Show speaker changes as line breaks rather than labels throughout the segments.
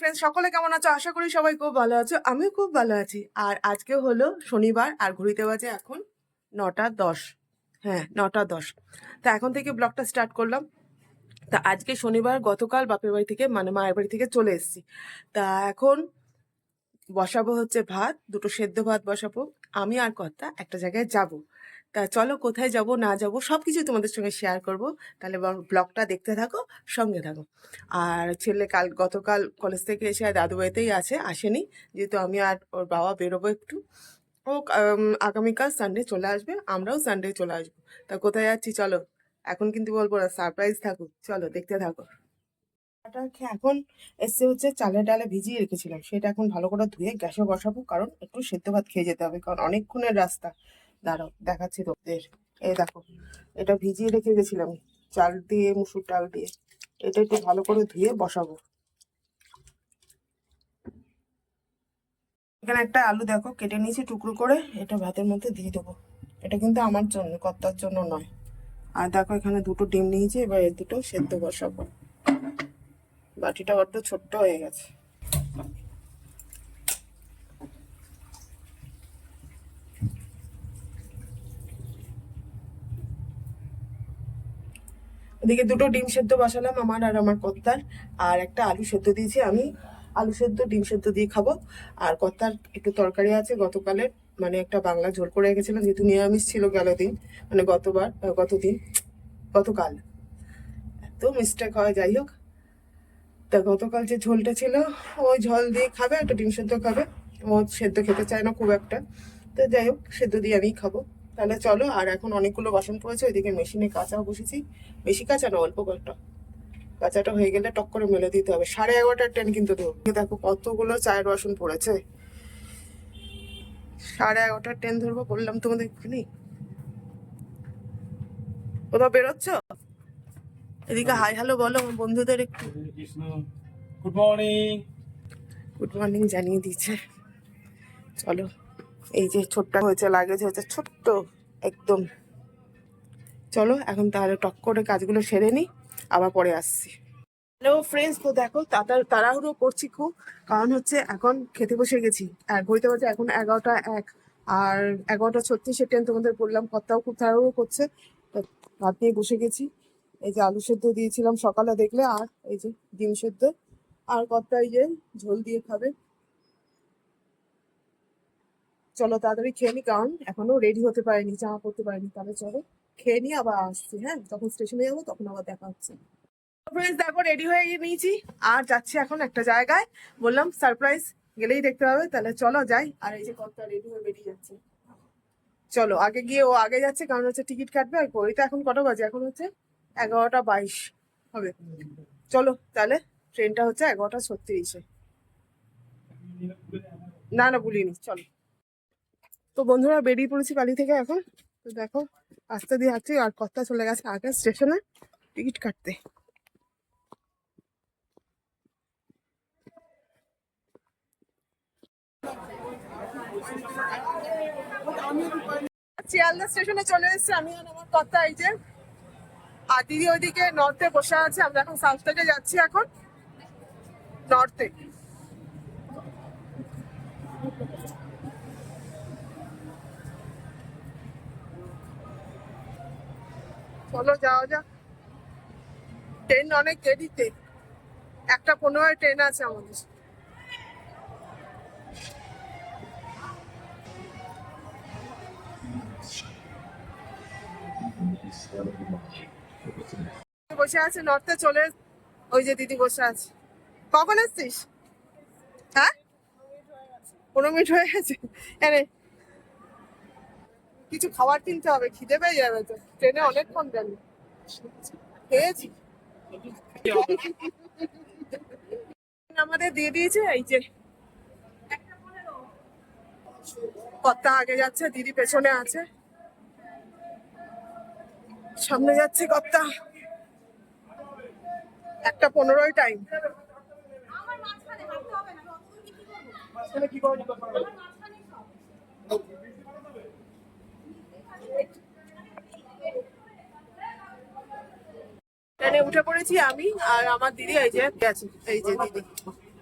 Friends সকলে কেমন আছো? আশা করি সবাই খুব ভালো আছো। আমিও খুব ভালো আছি। আর আজকে হলো শনিবার, আর ঘড়িতে বাজে এখন নটা দশ। হ্যাঁ নটা দশ। তা এখন থেকে ব্লগটা স্টার্ট করলাম। তা আজকে শনিবার, গতকাল বাপের বাড়ি থেকে মানে মায়ের বাড়ি থেকে চলে এসেছি। তা এখন বসাবো হচ্ছে ভাত, দুটো সেদ্ধ ভাত বসাবো। আমি আর কর্তা একটা জায়গায় যাব। তা চলো কোথায় যাব, না যাব সব কিছু তোমাদের সঙ্গে শেয়ার করব। তাহলে ব্লগটা দেখতে থাকো, সঙ্গে থাকো। আর ছেলে কাল, গতকাল কলেজ থেকে এসে আর দাদু বাড়িতেই আছে, আসেনি। যেহেতু আমি আর ওর বাবা বেরোবো একটু। ও আগামীকাল সানডে চলে আসবে, আমরাও সানডে চলে আসব। তা কোথায় যাচ্ছি চলো, এখন কিন্তু বলব না সারপ্রাইজ থাকুক। চলো দেখতে থাকো। এখন এসে হচ্ছে চালের ডালে ভিজিয়ে রেখেছিলাম। সেটা এখন ভালো করে ধুয়ে গ্যাসে বসাবো, কারণ একটু সেদ্ধ ভাত খেয়ে যেতে হবে, কারণ অনেকক্ষণের রাস্তা। দাঁড়াও, দেখাচ্ছি তোদের এই দেখো, এটা ভিজিয়ে রেখে গেছিলাম, চাল দিয়ে, মুসুর ডাল দিয়ে। এটা একটু ভালো করে ধুয়ে বসাবো। এখানে একটা আলু দেখো, কেটে নিয়েছি টুকরো করে, এটা ভাতের মধ্যে দিয়ে দেবো। এটা কিন্তু আমার জন্য, কর্তার জন্য নয়। আর দেখো, এখানে দুটো ডিম নিয়েছি, এবার এই দুটো সেদ্ধ বসাবো। বাটিটা বড্ড ছোট্ট হয়ে গেছে। এদিকে দুটো ডিম সেদ্ধ বসালাম আমার আর আমার কর্তার, আর একটা আলু সেদ্ধ দিয়েছি। আমি আলু সেদ্ধ, ডিম সেদ্ধ দিয়ে খাব। আর কর্তার একটু তরকারি আছে, গতকালের মানে একটা বাংলা ঝোল করে রেখেছিলাম যেহেতু নিরামিষ ছিল গেল দিন মানে গতবার গতদিন, গতকাল। এত মিস্টেক হয়, যাই হোক। তা গতকাল যে ঝোলটা ছিল, ওই ঝোল দিয়ে খাবে, একটা ডিম সেদ্ধ খাবে। ও সেদ্ধ খেতে চায় না খুব একটা। তো যাই হোক, সেদ্ধ দিয়ে আমি খাব। তাহলে চলো আর এখন অনেকগুলো বাসন পড়েছে ওইদিকে মেশিনে কাঁচাও বসেছি। বেশি কাঁচা না অল্প কয়েকটা। কাঁচাটা হয়ে গেলে টক করে মেলে দিতে হবে। সাড়ে এগারোটার ট্রেন কিন্তু ধরবো দেখো কতগুলো চায়ের বাসন পড়েছে। সাড়ে এগারোটার ট্রেন ধরবো বললাম তোমাদের এক্ষুনি। কোথাও বেরোচ্ছ? এদিকে হাই হ্যালো বলো আমার বন্ধুদের একটু।
গুড মর্নিং
গুড মর্নিং জানিয়ে দিয়েছে। চলো। এই যে ছোট্ট হয়েছে, লাগেজ হয়েছে, ছোট্ট একদম। চলো, এখন তাহলে টক করে কাজগুলো সেরে নিই আবার পরে আসছি। হ্যালো ফ্রেন্ডস তো দেখো তাড়া- তাড়াহুড়ো করছি খুব, কারণ হচ্ছে এখন খেতে বসে গেছি। আর ঘড়িতে বাজে এখন এগারোটা এক, আর এগারোটা ছত্রিশে ট্রেন তোমাদের বললাম, কর্তাও খুব তাড়াহুড়ো করছে। ভাত নিয়ে বসে গেছি। এই যে আলু সেদ্ধ দিয়েছিলাম সকালে, দেখলে আর, এই যে ডিম সেদ্ধ। আর কর্তা এই যে ঝোল দিয়ে খাবে। চলো তাড়াতাড়ি খেয়ে নি, কারণ এখনও রেডি হতে পারিনি জামা পড়তে পারিনি। তাহলে চলো খেয়ে নিয়ে আবার আসছি হ্যাঁ? যখন স্টেশনে যাব তখন আবার দেখা হচ্ছে। ফ্রেন্ডস দেখো রেডি হয়ে গিয়ে নিয়েছি, আর যাচ্ছি এখন একটা জায়গায়। বললাম সারপ্রাইজ গেলেই দেখতে হবে তাহলে চলো যাই। আর এই যে কতটা রেডি হয়ে বেরিয়ে যাচ্ছে। চলো, আগে গিয়ে ও আগে যাচ্ছে, কারণ হচ্ছে টিকিট কাটবে। আর ঘড়িতে এখন কটা বাজে? এখন হচ্ছে এগারোটা বাইশ হবে। চলো, তাহলে ট্রেনটা হচ্ছে এগারোটা ছত্রিশে। না না, ভুলিনি। চলো। তো বন্ধুরা বেরিয়ে পড়েছি বাড়ি থেকে এখন। তো দেখো আস্তে দিয়ে হাঁটছি আর কর্তা চলে গেছে আগে স্টেশনে টিকিট কাটতে। শিয়ালদা স্টেশনে চলে এসেছি আমি আর আমার কর্তা, এই যে, আর দিদি ওইদিকে নর্থে বসে আছে। আমরা এখন সাউথ থেকে যাচ্ছি এখন। নর্থে চলো, যাওয়া যাক। ট্রেন অনেক দেরিতে। একটা পনেরো ট্রেন আছে আমাদের। বসে আছে নর্থে চলে ওই যে দিদি বসে আছে। কখন এসছিস? হ্যাঁ? পনেরো মিনিট হয়ে গেছে। কিছু খাবার কিনতে হবে খিদে পেয়ে যাবে তো। ট্রেনে অনেকক্ষণ গেল। খেয়েছি। আমাদের দিয়ে দিয়েছে এই যে। কর্তা আগে যাচ্ছে দিদি পেছনে আছে। সামনে যাচ্ছে কর্তা একটা পনেরোই টাইম ট্রেনে উঠে পড়েছি আমি আর আমার দিদি এই যে গেছে, এই যে দিদি।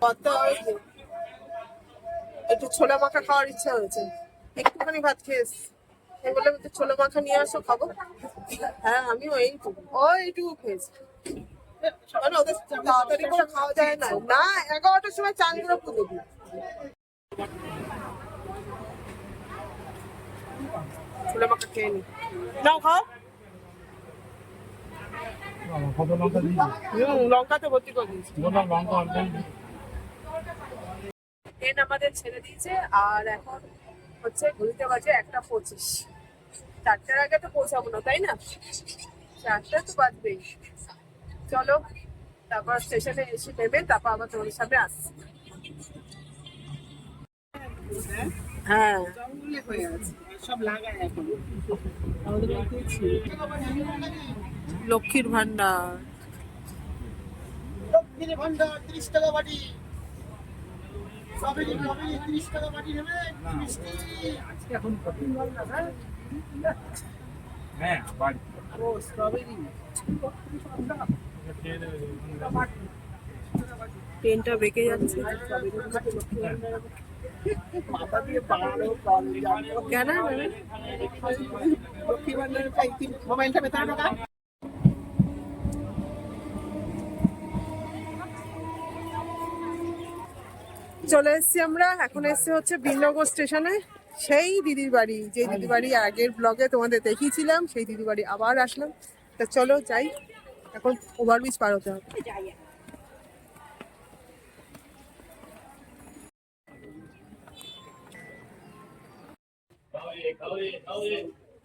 কত একটু ছোলা মাখা খাওয়ার ইচ্ছা হয়েছে। একটুখানি ভাত খেয়ে এসছি। আমি বললাম, একটু ছোলা মাখা নিয়ে আসো, খাব? হ্যাঁ আমিও এইটুকু ও এইটুকু খেয়েছি। মানে ওদের তাড়াতাড়ি করে খাওয়া যায় না। না, এগারোটার সময় চান করে পুজো দিই। ছোলা মাখা খেয়ে নি। নাও, খাও।
কত লঙ্কা দিয়েছি
হুম লঙ্কাতে ভর্তি করে দিয়েছি।
বললাম লঙ্কা অল্পই
ট্রেন আমাদের ছেড়ে দিয়েছে আর এখন হচ্ছে ঘুরতে বাজে একটা পঁচিশ। চারটার আগে তো পৌঁছাবো না তাই না? চারটা তো বাজবেই। চলো তারপর স্টেশনে এসে নেবে তারপর আবার তোমাদের সামনে আসছি। হ্যাঁ। লক্ষ্মীর ভান্ডার।
লক্ষ্মীর ভান্ডার ত্রিশ টাকা বাটি।
হ্যাঁ? দেবে
ট্রেনটা বেঁকে যাচ্ছে।
মাথা দিয়ে কল
কেন?
লক্ষ্মী ভান্ডারের মোবাইলটা বেতার টাকা
চলে এসেছি আমরা। এখন এসেছি হচ্ছে বিনগর স্টেশনে। সেই দিদির বাড়ি যে দিদির বাড়ি আগের ব্লগে তোমাদের দেখিয়েছিলাম সেই দিদির বাড়ি আবার আসলাম। তা চলো যাই এখন ওভারব্রিজ পার হতে হবে।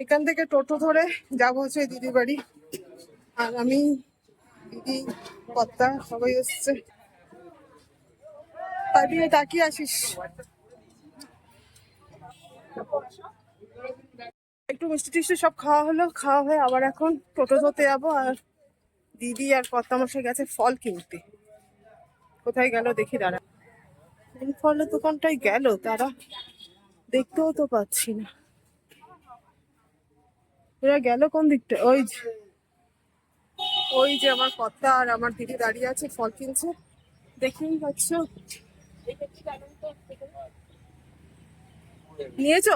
এখান থেকে টোটো ধরে যাব হচ্ছে দিদির বাড়ি। আর আমি দিদি কর্তা সবাই এসছে। তাকিয়ে তাকিয়ে আসিস একটু মিষ্টি টিষ্টি সব খাওয়া হলো, খাওয়া হয়ে আবার এখন টোটো ধরতে যাব আর দিদি আর কর্তামশাই গেছে ফল কিনতে। কোথায় গেল দেখি দাঁড়া। ফলের দোকানটাই গেল তারা, দেখতেও তো পাচ্ছি না। এরা গেল কোন দিকটা? ওই যে ওই যে আমার কর্তা আর আমার দিদি দাঁড়িয়ে আছে, ফল কিনছে। দেখেই পাচ্ছ। নিয়েছো?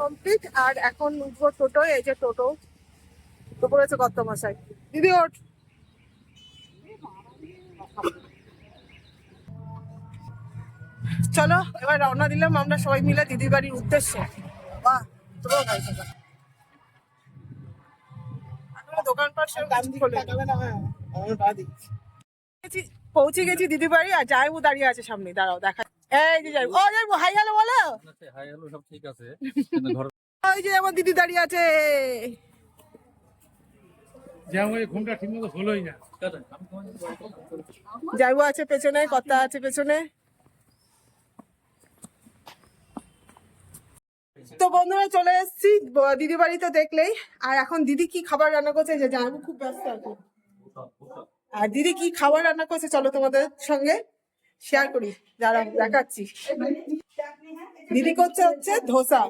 কমপ্লিট আর এখন উঠবো টোটো এই যে টোটো। তো পড়েছে কত মশাই দিদি ওঠ। চলো এবার রওনা দিলাম আমরা সবাই মিলে দিদির বাড়ির উদ্দেশ্যে। বাহ তোরাও গাড়ি দোকানপাট কিছু খোলেনি। পৌঁছে গেছি দিদি বাড়ি আর জাইবু দাঁড়িয়ে আছে সামনে। দাঁড়াও দেখা এই যে যাইবু ও যাইবু হাই হ্যালো বলো।
হাই হ্যালো সব ঠিক আছে।
ওই যে আমার দিদি দাঁড়িয়ে আছে।
ঘুমটা হলোই না।
আছে পেছনে কর্তা আছে পেছনে। তো বন্ধুরা চলে এসেছি। দিদি বাড়ি তো দেখলেই। আর এখন দিদি কি খাবার রান্না করছে? যে জাইবু খুব ব্যস্ত এখন। আর দিদি কি খাবার রান্না করছে চলো তোমাদের সঙ্গে শেয়ার করি। যারা দেখাচ্ছি। দিদি করছে হচ্ছে ধোসা।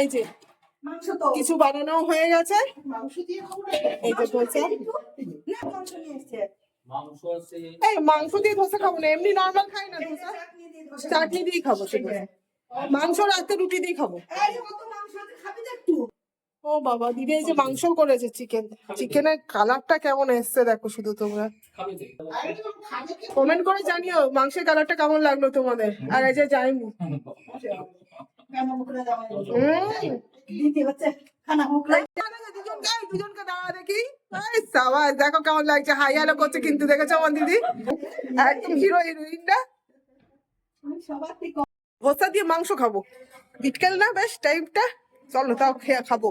এই যে, কিছু বানানো হয়ে গেছে। এই যে ধোসা। এই মাংস দিয়ে ধোসা খাব না, এমনি নর্মাল খাই না ধোসা।
চাটনি দিয়ে
খাব শুধু। মাংস রাতে রুটি দিয়ে খাব। ও বাবা, দিদি এই যে মাংস করেছে চিকেন চিকেনের কালারটা কেমন এসছে দেখো শুধু তোমরা। কমেন্ট করে জানিও মাংসের কালারটা কেমন লাগল তোমাদের। আর এই যে
মুখরা
দুজনকে দাঁড়া দেখি। সাবাস, দেখো কেমন লাগছে। হাই হ্যালো করছে কিন্তু, দেখেছ আমার দিদি? একদম হিরো হিরোইনটা
সবার
দিয়ে মাংস খাব। বিটকেল না বেশ টাইমটা চলো তাও খেয়ে খাব।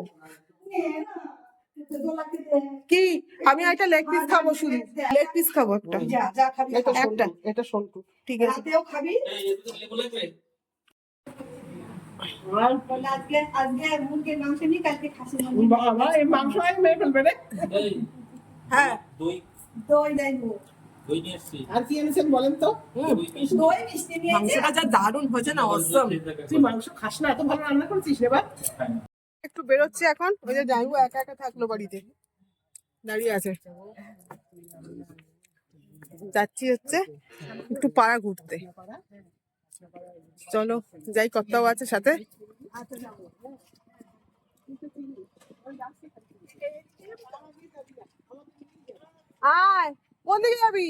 কি? আমি একটা লেগ পিস খাব শুধু। লেগ পিস খাব একটা। একটা এটা সন্টু ঠিক আছে।
রাতেও খাবি। বলে আজকে আজকে মুরগির মাংস নি কালকে খাসি মাংস
বাবা এই মাংস আমি মেরে ফেলবে রে।
হ্যাঁ।
দই।
দই দেবো
এসছি
আর কি এনেছেন বলেন তো?
দই মিষ্টি নিয়েছে
মাংসটা যা দারুণ হয়েছে না অসম
তুই মাংস খাস না এত ভালো রান্না করেছিস এবার
একটু বেরোচ্ছে এখন। ওই যে জাইবু একা একা থাকল বাড়িতে। দাঁড়িয়ে আছে। যাচ্ছি হচ্ছে একটু পাড়া ঘুরতে। চলো যাই কর্তাও আছে সাথে। আয়। কোন দিকে যাবি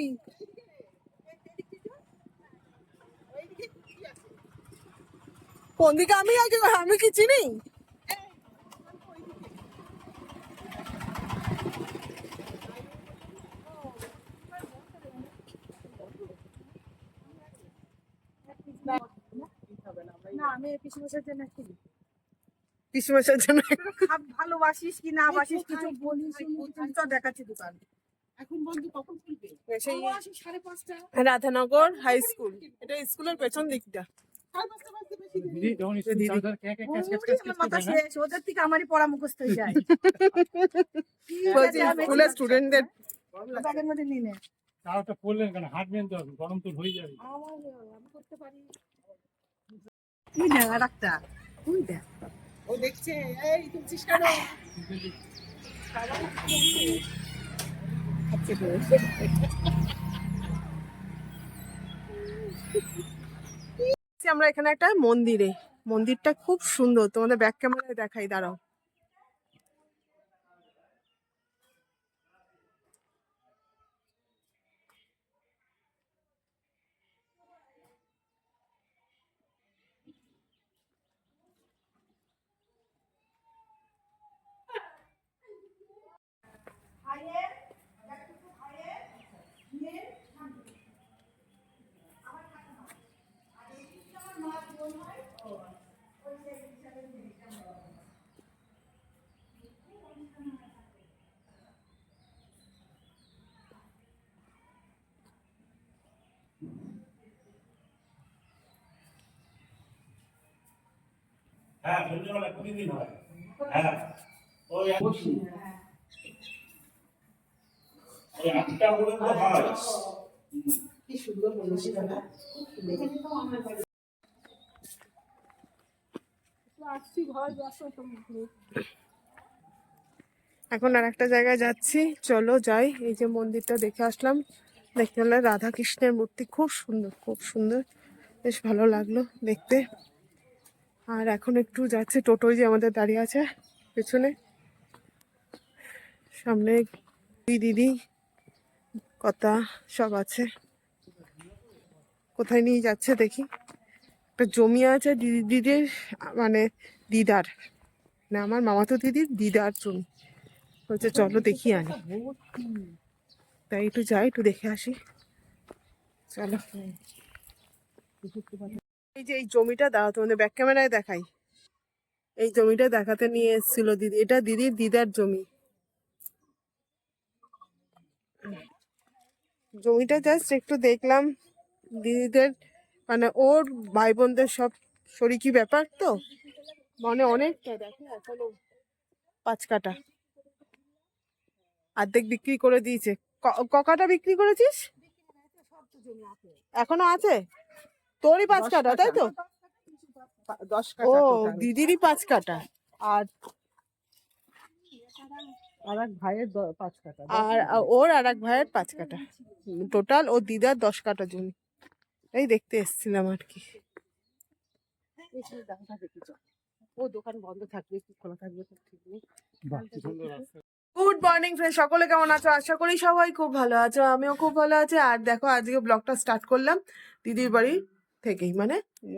কোন দিকে আমি আগে আমি কি চিনি পিসমশের জন্য
ভালোবাসিস কি না বাসিস কিছু বলিস তো দেখাচ্ছি দোকান।
পাঁচটা।
Radhanagar high school. এটা স্কুলের পেছন দিকটা।
হয়ে
স্টুডেন্টদের
তাও তো কেন? হাঁটবেন তো গরম তো হয়ে যাবে।
আমি করতে পারি। না দেখ
ও দেখছে এই তুলছিস কেন?
আমরা এখানে একটা মন্দিরে। মন্দিরটা খুব সুন্দর। তোমাদের ব্যাক ক্যামেরায় দেখাই দাঁড়াও।
হ্যাঁ সন্ধ্যেবেলা কুড়ি দিন হয়। হ্যাঁ। ওই এক- ওই আটটা পর্যন্ত হয়।
কি সুন্দর বলেছি দাদা।
আসছি ঘর বসো তুমি
এখন আর একটা জায়গায় যাচ্ছি। চলো যাই। এই যে মন্দিরটা দেখে আসলাম। দেখতে হলে রাধা কৃষ্ণের মূর্তি খুব সুন্দর খুব সুন্দর। বেশ ভালো লাগল দেখতে। আর এখন একটু যাচ্ছে টোটোই যে আমাদের দাঁড়িয়ে আছে, পেছনে। সামনে দিদি কথা সব আছে। কোথায় নিয়ে যাচ্ছে দেখি। একটা জমি আছে দিদি, দিদির মানে দিদার। না, আমার মামাতো দিদির দিদার জমি। বলছে, চলো দেখি আনি। তাই একটু যাই, একটু দেখে আসি। চলো। এই যে এই জমিটা দাও তোমাদের ব্যাক ক্যামেরায় দেখাই। এই জমিটা দেখাতে নিয়ে এসেছিল দিদি এটা দিদির দিদার জমি। জমিটা জাস্ট একটু দেখলাম দিদিদের মানে ওর ভাই বোনদের সব শরিকি ব্যাপার তো? মানে অনেকটা দেখো এখনও পাঁচ কাটা অর্ধেক বিক্রি করে দিয়েছে। ককাটা বিক্রি করেছিস? এখনও আছে? তোরই পাঁচ কাটা তাই তো?
দশ
ও
কাটা।
দিদিরই পাঁচ কাটা। আর
আর এক ভাইয়ের পাঁচ কাটা
আর ওর আর এক ভাইয়ের পাঁচ কাটা। টোটাল ও দিদার দশ কাটা জমি। এই দেখতে এসেছিলাম আর কি।
ও দোকান বন্ধ থাকবে কি খোলা থাকবে ঠিক নেই।
বাহ, কি সুন্দর রাস্তা।
গুড মর্নিং ফ্রেন্ড সকলে কেমন আছো? আশা করি সবাই খুব ভালো আছো আমিও খুব ভালো আছি। আর দেখো আজকে ব্লগটা স্টার্ট করলাম। দিদির বাড়ি থেকেই। মানে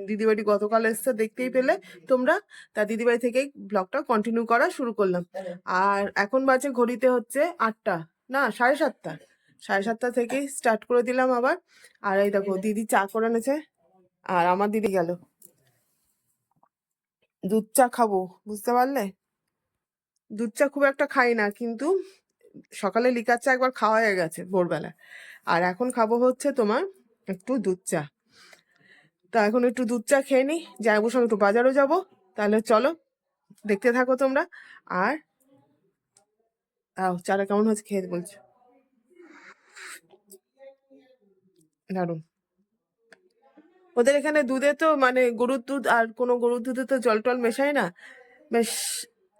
দিদির বাড়ি গতকাল এসছে দেখতেই পেলে তোমরা। তা দিদিবাড়ি থেকেই ব্লগটা কন্টিনিউ করা শুরু করলাম। আর এখন বাজে ঘড়িতে হচ্ছে আটটা। না, সাড়ে সাতটা। সাড়ে সাতটা থেকেই স্টার্ট করে দিলাম আবার। আর এই দেখো, দিদি চা করে এনেছে। আর আমার দিদি গেল। দুধ চা খাব, বুঝতে পারলে? দুধ চা খুব একটা খাই না, কিন্তু সকালে লিকার চা একবার খাওয়া হয়ে গেছে ভোরবেলা। আর এখন খাব হচ্ছে তোমার একটু দুধ চা। তা এখন একটু দুধ চা খেয়ে নিই যাইবো সঙ্গে একটু বাজারও যাব। তাহলে চলো, দেখতে থাকো তোমরা। আর আও চাটা কেমন হচ্ছে খেয়ে বলছো। দারুণ। ওদের এখানে দুধে তো মানে গরুর দুধ আর কোনো গরুর দুধে তো জল টল মেশায় না। বেশ,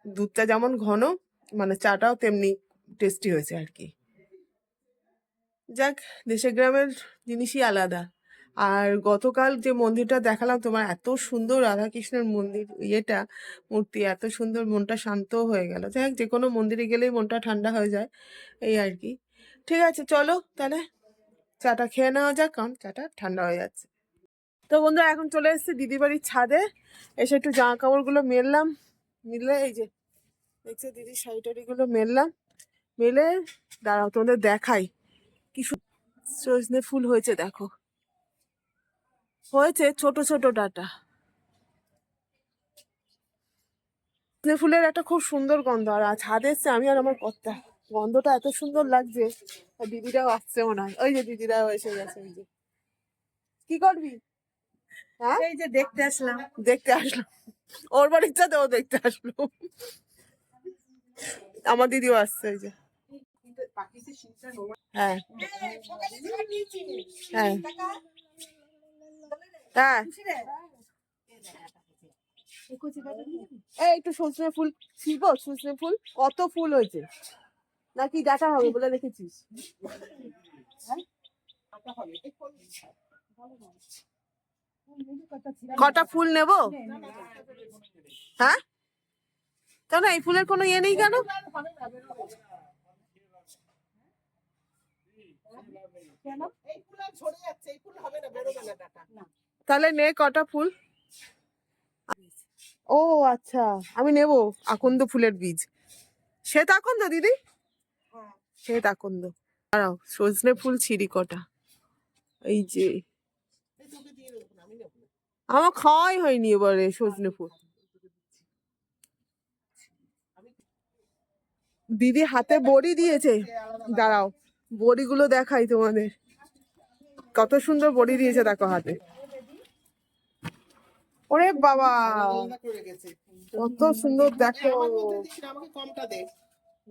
দুধটা যেমন ঘন মানে চাটাও তেমনি টেস্টি হয়েছে আর কি। যাক, দেশের গ্রামের জিনিসই আলাদা। আর গতকাল যে মন্দিরটা দেখালাম, তোমার এত সুন্দর রাধাকৃষ্ণের মন্দির, ইয়েটা, মূর্তি, এত সুন্দর মনটা শান্ত হয়ে গেল। যাই যে কোনো মন্দিরে গেলেই মনটা ঠান্ডা হয়ে যায়, এই আর কি। ঠিক আছে, চলো তাহলে চাটা খেয়ে নেওয়া যাক, কারণ চাটা ঠান্ডা হয়ে যাচ্ছে। তো বন্ধুরা, এখন চলে এসেছি দিদি বাড়ির ছাদে। এসে একটু জামা কাপড়গুলো মেললাম, মিলে এই যে, দেখছ দিদির শাড়ি টাড়িগুলো মেললাম, মেলে, দাঁড়াও তোমাদের দেখাই। কি সজনে ফুল হয়েছে, দেখো। হয়েছে ছোট ছোট ডাটা। ফুলের একটা খুব সুন্দর গন্ধ আর ছাদে এসছে আমি আর আমার কর্তা। গন্ধটা এত সুন্দর লাগছে দিদিরাও আসছে মনে হয় ওই যে দিদিরাও এসে গেছে ওই যে। কি করবি? হ্যাঁ?
এই যে দেখতে আসলাম।
দেখতে আসলো ওর বাড়ির ইচ্ছাতে ও দেখতে আসলো। আমার দিদিও আসছে এই যে। হ্যাঁ। হ্যাঁ। হ্যাঁ। এই একটু সজনে ফুল ছিল সজনে ফুল। কত ফুল হয়েছে? নাকি দেখা হবে বলে রেখেছিস কটা ফুল নেব? হ্যাঁ? কেন, এই ফুলের কোনো ইয়ে নেই কেন? তাহলে নে কটা ফুল? ও আচ্ছা আমি নেব আকন্দ ফুলের বীজ। শ্বেত আকন্দ, দিদি? শ্বেত আকন্দ। দাঁড়াও, সজনে ফুল ছিঁড়ি কটা। এই যে। আমার খাওয়াই হয়নি এবারে সজনে ফুল। দিদি হাতে বড়ি দিয়েছে। দাঁড়াও, বড়িগুলো দেখাই তোমাদের। কত সুন্দর বড়ি দিয়েছে দেখো হাতে। ওরে বাবা। কত সুন্দর দেখো।
আমাকে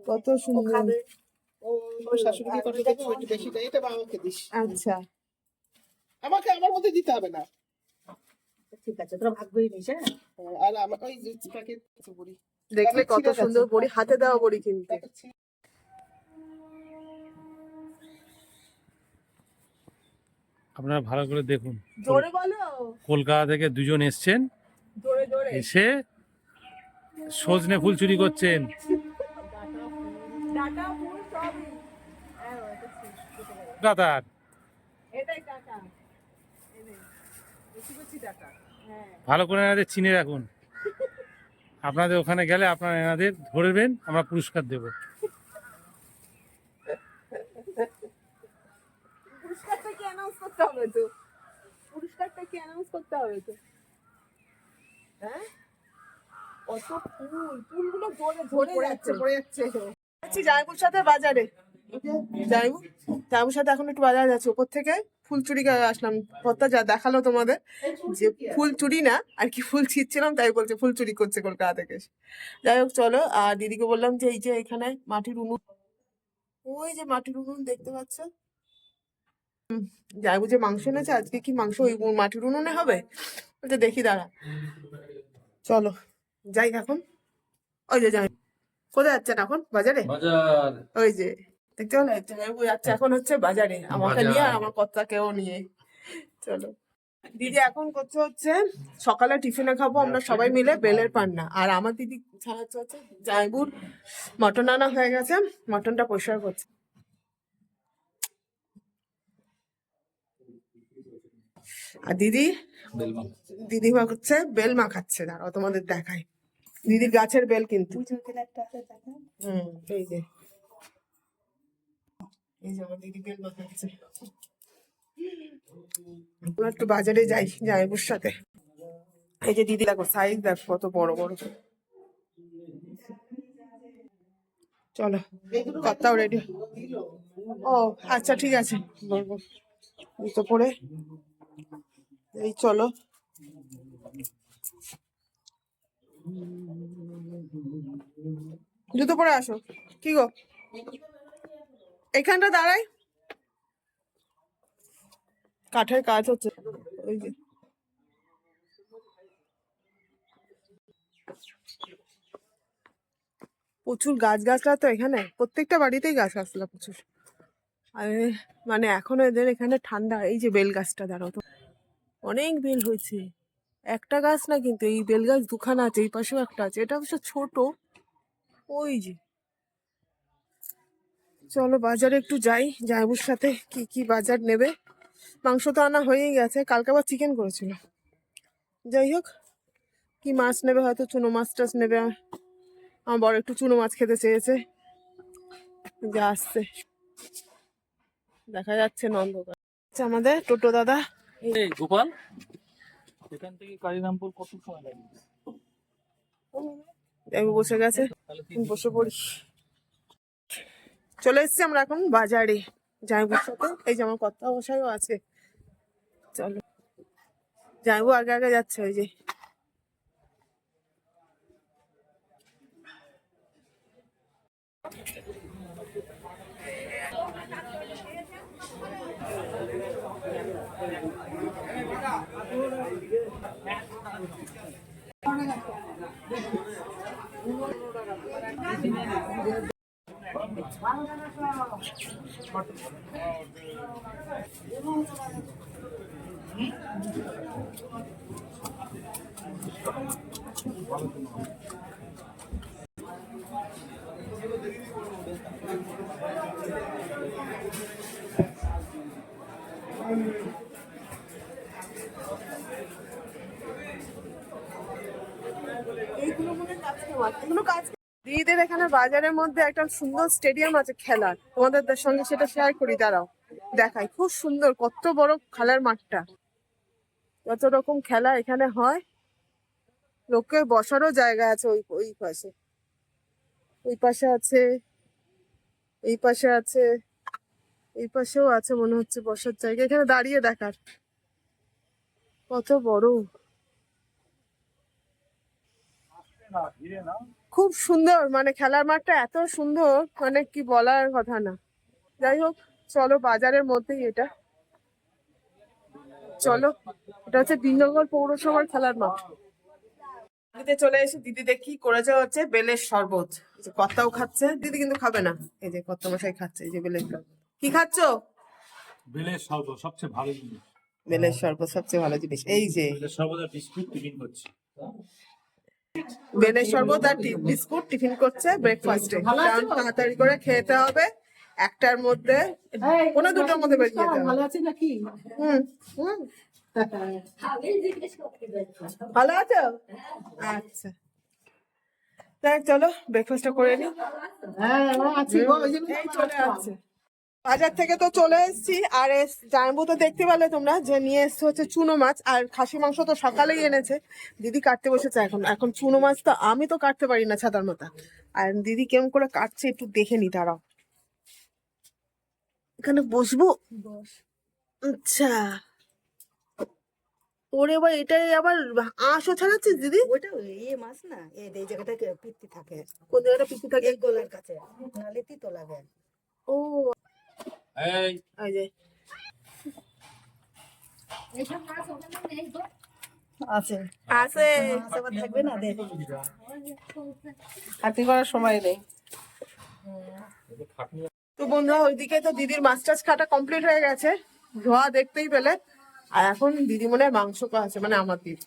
কত সুন্দর। আচ্ছা।
আমাকে আমার মধ্যে দিতে হবে না।
ঠিক আছে তোরা ভাগ করে নিস হ্যাঁ?
আর আমার ওই প্যাকেট বড়ি
দেখলে কত সুন্দর বড়ি হাতে দেওয়া বড়ি কিন্তু।
আপনারা ভালো করে দেখুন।
জোরে বলো।
কলকাতা থেকে দুজন এসছেন।
জোরে জোরে।
এসে সজনে ফুল চুরি করছেন।
টাকা হ্যাঁ।
ভালো করে এনাদের চিনে রাখুন। আপনাদের ওখানে গেলে আপনারা এনাদের ধরবেন আমরা পুরস্কার দেব
পুরস্কারটা কি অ্যানাউন্স করতে হবে তো। পুরস্কারটা কি অ্যানাউন্স করতে হবে তো? হ্যাঁ? কত ফুল ফুলগুলো ঝরে
পড়ে
যাচ্ছে
পড়ে যাচ্ছে।
যাচ্ছি জায়বুর সাথে বাজারে। জায়বু জায়বুর সাথে এখন একটু বাজারে যাচ্ছি ওপর থেকে ফুল চুরি করে আসলাম। কর্তা যা দেখাল তোমাদের। যে ফুল চুরি না আর কি ফুল ছিঁড়ছিলাম তাই বলছে ফুল চুরি করছে কলকাতা থেকে যাই হোক চলো আর দিদিকে বললাম যে এই যে এখানে মাটির উনুন ওই যে মাটির উনুন দেখতে পাচ্ছ? হুম, বুঝে মাংস এনেছে আজকে কি মাংস ওই মাটির উনুনে হবে? বলছে দেখি দাঁড়া। চলো যাই এখন। ওই যে যাই। কোথায় যাচ্ছেন এখন? বাজারে? ওই যে দেখতে পেলে? যাচ্ছে এখন হচ্ছে বাজারে। আমাকে নিয়ে আর আমার কর্তাকেও নিয়ে। চলো। দিদি এখন করছে হচ্ছে সকালে টিফিনে খাব আমরা সবাই মিলে বেলের পান্না। আর আমার দিদি ছাড়াচ্ছে হচ্ছে জাইবুর মটন আনা হয়ে গেছে। মটনটা পরিষ্কার করছে। আর দিদি? দিদি হচ্ছে বেল মাখাচ্ছে দাঁড়াও তোমাদের দেখাই। দিদির গাছের বেল কিন্তু। হুম এই যে। এই যে আমার দিদি বেল মাখাচ্ছে আমরা একটু বাজারে যাই জামাইবুর সাথে। এই যে দিদি দেখো সাইজ দেখো কত বড় বড়। চলো কর্তাও রেডি ও আচ্ছা ঠিক আছে। বলব এই তো পরে এই চলো। জুতো পরে আসো। কি গো? এখানটা দাঁড়াই। কাঠের কাজ হচ্ছে। ওই যে। প্রচুর গাছ গাছলা তো এখানে। প্রত্যেকটা বাড়িতেই গাছ গাছলা প্রচুর। মানে এখনও এদের এখানে ঠান্ডা, এই যে বেল গাছটা, দাঁড়াও তো। অনেক বেল হয়েছে। একটা গাছ না কিন্তু, এই বেল গাছ দুখানা আছে, এই পাশেও একটা আছে, এটা অবশ্য ছোট। ওই যে। চলো বাজারে একটু যাই জায়বুর সাথে কি কি বাজার নেবে। মাংস তো আনা হয়েই গেছে, কালকে আবার চিকেন করেছিল। যাই হোক, কি মাছ নেবে হয়তো, চুনো মাছ টাছ নেবে। আমার বড় একটু চুনো মাছ খেতে চেয়েছে। যে আসছে। দেখা যাচ্ছে নন্দকার আচ্ছা, আমাদের টোটো দাদা।
এই গোপাল এখান থেকে কালিরামপুর কত সময় লাগবে
জায়বু বসে গেছে। বসে পড়ি। চলে এসেছি আমরা এখন বাজারে। জামাইবুর সাথে। এই যে আমার কথা বসাইও আছে। চলো। জামাইবু আগে আগে যাচ্ছে ওই যে। এইগুলো এগুলো কাজ দিদিদের এখানে বাজারের মধ্যে একটা সুন্দর স্টেডিয়াম আছে খেলার। তোমাদের সঙ্গে সেটা শেয়ার করি, দাঁড়াও। দেখাই, খুব সুন্দর, কত বড় খেলার মাঠটা। কত রকম খেলা এখানে হয়। লোকের বসারও জায়গা আছে ওই ওই পাশে। ওই পাশে আছে, এই পাশে আছে, এই পাশেও আছে মনে হচ্ছে বসার জায়গা। এখানে দাঁড়িয়ে দেখার। কত বড়। খুব সুন্দর মানে খেলার মাঠটা এত সুন্দর মানে কি বলার কথা না। যাই হোক চলো বাজারের মধ্যেই এটা। চলো এটা হচ্ছে বিনগর পৌরসভার খেলার মাঠ। দিদিতে চলে এসে দিদি দেখি করেছে হচ্ছে বেলের শরবত। কর্তাও খাচ্ছে দিদি কিন্তু খাবে না। এই যে কর্তা মশাই খাচ্ছে এই যে বেলের কি খাচ্ছো?
বেলের শরবত সবচেয়ে ভালো জিনিস।
বেলের শরবত সবচেয়ে ভালো জিনিস। এই যে।
বেলের শরবত আর বিস্কুট টিফিন করছি।
বেলের শরবত আর বিস্কুট টিফিন করছে ব্রেকফাস্টে কারণ তাড়াতাড়ি করে খেতে হবে। একটার মধ্যে কোনো দুটোর মধ্যে বেরিয়ে যেতে
ভালো আছে নাকি?
হুম হুম। ভালো আছো? আচ্ছা। দেখ চলো ব্রেকফাস্টটা করে নি
হ্যাঁ
চলে আসছে। বাজার থেকে তো চলে এসেছি আর এস- জানব তো দেখতে পেলে তোমরা যে নিয়ে এসছে হচ্ছে চুনো মাছ আর খাসি মাংস তো সকালেই এনেছে। দিদি কাটতে বসেছে এখন এখন চুনো মাছ তো আমি তো কাটতে পারি না ছাতার মাথা আর দিদি কেমন করে কাটছে একটু দেখে নি তারাও এখানে বসবো? আচ্ছা। ওরে এবার এটাই আবার আঁশও ছাড়াচ্ছিস দিদি?
ওটা ইয়ে মাছ না এই জায়গাটা পিত্তি থাকে।
কোন জায়গাটা পিছু থাকে?
গলার কাছে নালে তিতো লাগে।
ও।
এই।
এই যে।
আছে।
আছে।
মাছ থাকবে না? দেখ
হাতি করার সময় নেই।
তো বন্ধুরা ওইদিকে তো দিদির মাছ টাছ কমপ্লিট হয়ে গেছে। ধোয়া দেখতেই পেলে। আর এখন দিদি মনে হয় মাংস আছে মানে আমার দিদি।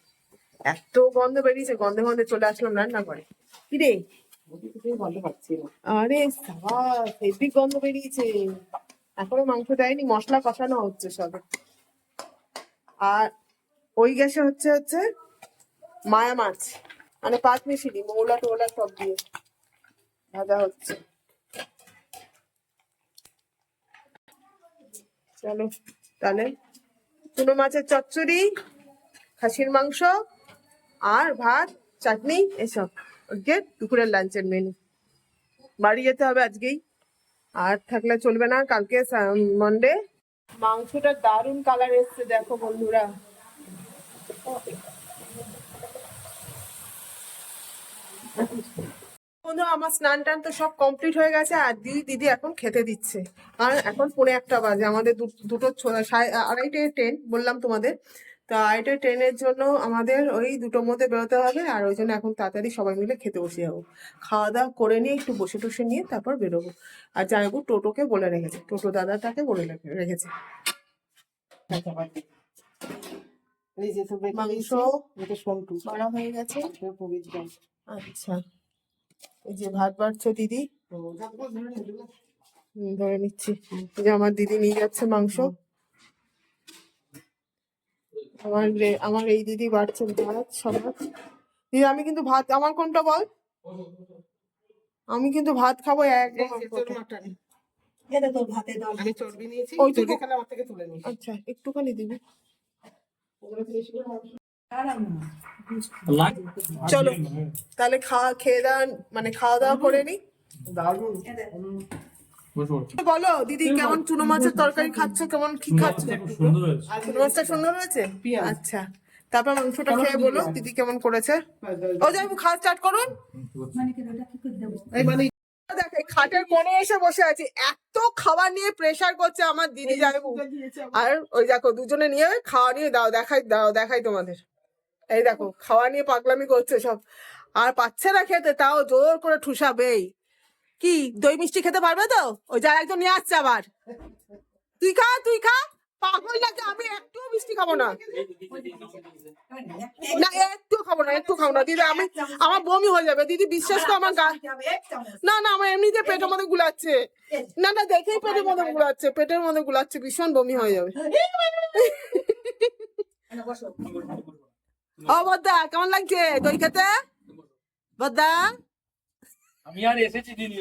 এত গন্ধ বেরিয়েছে গন্ধে গন্ধে চলে আসলাম রান্না করে।
পাচ্ছি না।
আরে সাবাস হেভি গন্ধ বেরিয়েছে। এখনও মাংস দেয়নি, মশলা কষানো হচ্ছে সবে। আর ওই গ্যাসে হচ্ছে হচ্ছে মায়া মাছ মানে পাঁচ মিশিলি মৌলা টোলা সব দিয়ে ভাজা হচ্ছে। চলো তাহলে চুনো মাছের চচ্চড়ি, খাসির মাংস আর ভাত, চাটনি, এসব। ওকে দুপুরের লাঞ্চের মেনু বাড়ি যেতে হবে আজকেই। আর থাকলে চলবে না, কালকে মন্ডে মাংসটা দারুণ কালার এসছে, দেখো বন্ধুরা। বন্ধু, আমার স্নান টান তো সব কমপ্লিট হয়ে গেছে, আর দিদি দিদি এখন খেতে দিচ্ছে। আর এখন পৌনে একটা বাজে, আমাদের দুটো আড়াইটে ট্রেন বললাম তোমাদের। তো আড়াইটা ট্রেনের জন্য আমাদের ওই দুটোর মধ্যে বেরোতে হবে আর ওই জন্য এখন তাড়াতাড়ি সবাই মিলে খেতে বসে যাব। খাওয়া দাওয়া করে নিয়ে একটু বসে টসে নিয়ে তারপর বেরোবো। আর জামাইবু টোটোকে বলে রেখেছে টোটো দাদাটাকে বলে রেখে- রেখেছে। মাংস করা হয়ে গেছে। আচ্ছা। এই যে ভাত বাড়ছে দিদি।
ধরে
নিচ্ছি। যে আমার দিদি নিয়ে যাচ্ছে মাংস। আমার আমার এই দিদি বাড়ছে ভাত সবার। দিদি আমি কিন্তু ভাত আমার কোনটা বল? আমি কিন্তু ভাত খাব একদম
এই যে তোর মাটন।
এটা তোর ভাতে দাও
আমি চর্বি নিয়েছি
ওইটুকু-
চর্বি খালে আমার থেকে তুলে নিস।
আচ্ছা একটুখানি দিবি। চলো তাহলে খাওয়া খেয়ে দাওয়া মানে খাওয়া দাওয়া করে নি। বলো দিদি কেমন চুনো মাছের তরকারি খাচ্ছ? কেমন কি খাচ্ছ? চুনো মাছটা সুন্দর হয়েছে। আচ্ছা। তারপর মাংসটা খেয়ে বলো দিদি কেমন করেছে? ও যাই খাওয়া স্টার্ট করুন।
মানে
দেখ খাটের কোণে এসে বসে আছি। এত খাবার নিয়ে প্রেশার করছে আমার দিদি যাইবু আর ওই দেখো দুজনে নিয়ে খাওয়া নিয়ে দাও দেখাই দাও দেখাই তোমাদের। এই দেখো খাওয়া নিয়ে পাগলামি করছে সব। আর পাচ্ছে না খেতে তাও জোর করে ঠুসাবেই। কি দই মিষ্টি খেতে পারবে তো? ওই যা একজন নিয়ে আসছে আবার। তুই খা তুই খা। পাগল লাগে আমি একটু মিষ্টি খাব না। না একটু খাব না একটু খাব না। দিদি আমি আমার বমি হয়ে যাবে। দিদি বিশ্বাস করো আমার গা না না আমার এমনিতে পেটের মধ্যে গুলাচ্ছে। না না দেখেই পেটের মধ্যে গুলাচ্ছে। পেটের মধ্যে গুলাচ্ছে ভীষণ বমি হয়ে যাবে। ও বদ্দা কেমন লাগছে দই খেতে? বদ্দা?
আমি আর এসেছি দিদি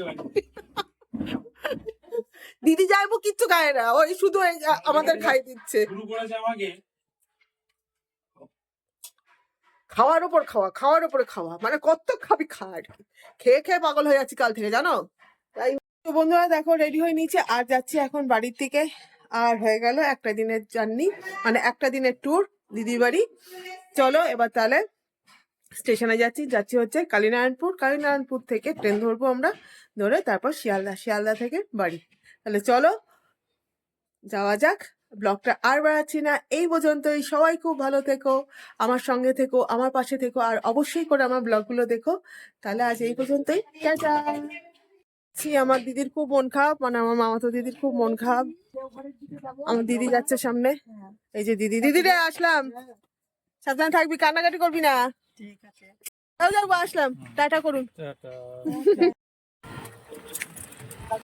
দিদি যাইবো কিচ্ছু খায় না। ওই শুধু আমাদের খাই দিচ্ছে।
শুরু করেছে আমাকে।
খাওয়ার উপর খাওয়া খাওয়ার উপরে খাওয়া। মানে কত খাবি খা আর খেয়ে খেয়ে পাগল হয়ে যাচ্ছি কাল থেকে জানো? তাই তো বন্ধুরা দেখো রেডি হয়ে নিচ্ছে আর যাচ্ছি এখন বাড়ির থেকে আর হয়ে গেল একটা দিনের জার্নি মানে একটা দিনের ট্যুর দিদির বাড়ি। চলো এবার তাহলে স্টেশনে যাচ্ছি যাচ্ছি হচ্ছে কালীনারায়ণপুর। কালীনারায়ণপুর থেকে ট্রেন ধরবো আমরা ধরে তারপর শিয়ালদা শিয়ালদা থেকে বাড়ি। তাহলে চলো যাওয়া যাক। ব্লগটা আর বাড়াচ্ছি না এই পর্যন্তই। সবাই খুব ভালো থেকো আমার সঙ্গে থেকো আমার পাশে থেকো আর অবশ্যই করে আমার ব্লগগুলো দেখো। তাহলে আজ এই পর্যন্তই। ছি, আমার দিদির খুব মন খারাপ মানে আমার মামাতো দিদির খুব মন খারাপ। আমার দিদি যাচ্ছে সামনে। এই যে দিদি দিদি রে আসলাম। সাবধানে থাকবি কান্নাকাটি করবি না।
ঠিক আছে।
আসলাম। টাটা করুন।
টাটা।